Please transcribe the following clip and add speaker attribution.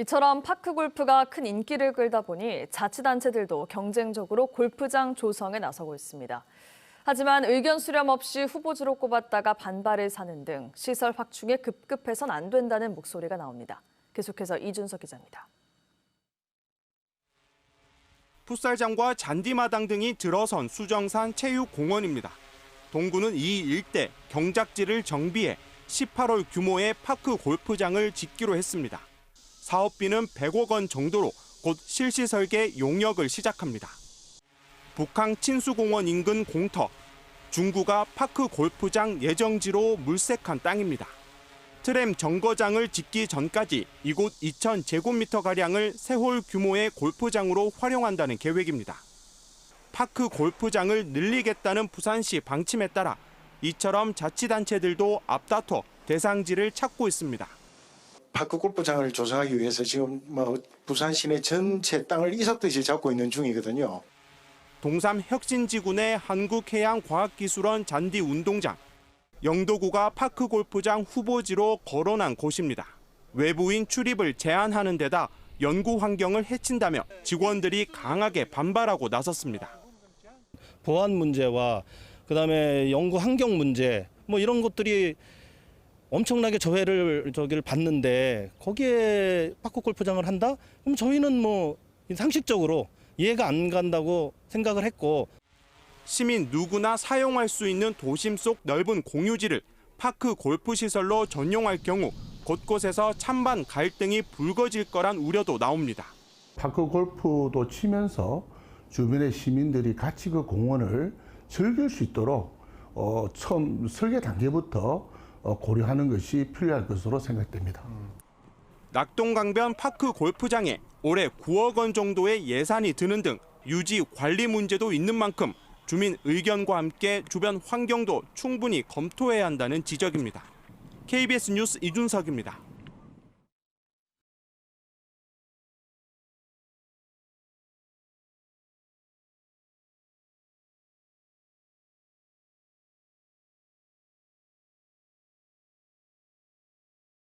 Speaker 1: 이처럼 파크 골프가 큰 인기를 끌다 보니 자치단체들도 경쟁적으로 골프장 조성에 나서고 있습니다. 하지만 의견 수렴 없이 후보지로 꼽았다가 반발을 사는 등 시설 확충에 급급해선 안 된다는 목소리가 나옵니다. 계속해서 이준석 기자입니다.
Speaker 2: 풋살장과 잔디마당 등이 들어선 수정산 체육공원입니다. 동구는 이 일대 경작지를 정비해 18홀 규모의 파크 골프장을 짓기로 했습니다. 사업비는 100억 원 정도로 곧 실시 설계 용역을 시작합니다. 북항 친수공원 인근 공터, 중구가 파크 골프장 예정지로 물색한 땅입니다. 트램 정거장을 짓기 전까지 이곳 2,000제곱미터 가량을 세홀 규모의 골프장으로 활용한다는 계획입니다. 파크 골프장을 늘리겠다는 부산시 방침에 따라 이처럼 자치단체들도 앞다퉈 대상지를 찾고 있습니다.
Speaker 3: 파크 골프장을 조성하기 위해서 지금 뭐 부산 시내 전체 땅을 이섭듯이 잡고 있는 중이거든요.
Speaker 2: 동삼 혁신지구내 한국해양과학기술원 잔디 운동장, 영도구가 파크 골프장 후보지로 거론한 곳입니다. 외부인 출입을 제한하는 데다 연구 환경을 해친다며 직원들이 강하게 반발하고 나섰습니다.
Speaker 4: 보안 문제와 그다음에 연구 환경 문제 뭐 이런 것들이 엄청나게 저해를 저기를 받는데 거기에 파크 골프장을 한다? 그럼 저희는 뭐 상식적으로 이해가 안 간다고 생각을 했고
Speaker 2: 시민 누구나 사용할 수 있는 도심 속 넓은 공유지를 파크 골프 시설로 전용할 경우 곳곳에서 찬반 갈등이 불거질 거란 우려도 나옵니다.
Speaker 5: 파크 골프도 치면서 주변의 시민들이 같이 그 공원을 즐길 수 있도록 어, 처음 설계 단계부터 어, 고려하는 것이 필요할 것으로 생각됩니다.
Speaker 2: 낙동강변 파크 골프장에 올해 9억 원 정도의 예산이 드는 등 유지 관리 문제도 있는 만큼 주민 의견과 함께 주변 환경도 충분히 검토해야 한다는 지적입니다. KBS 뉴스 이준석입니다.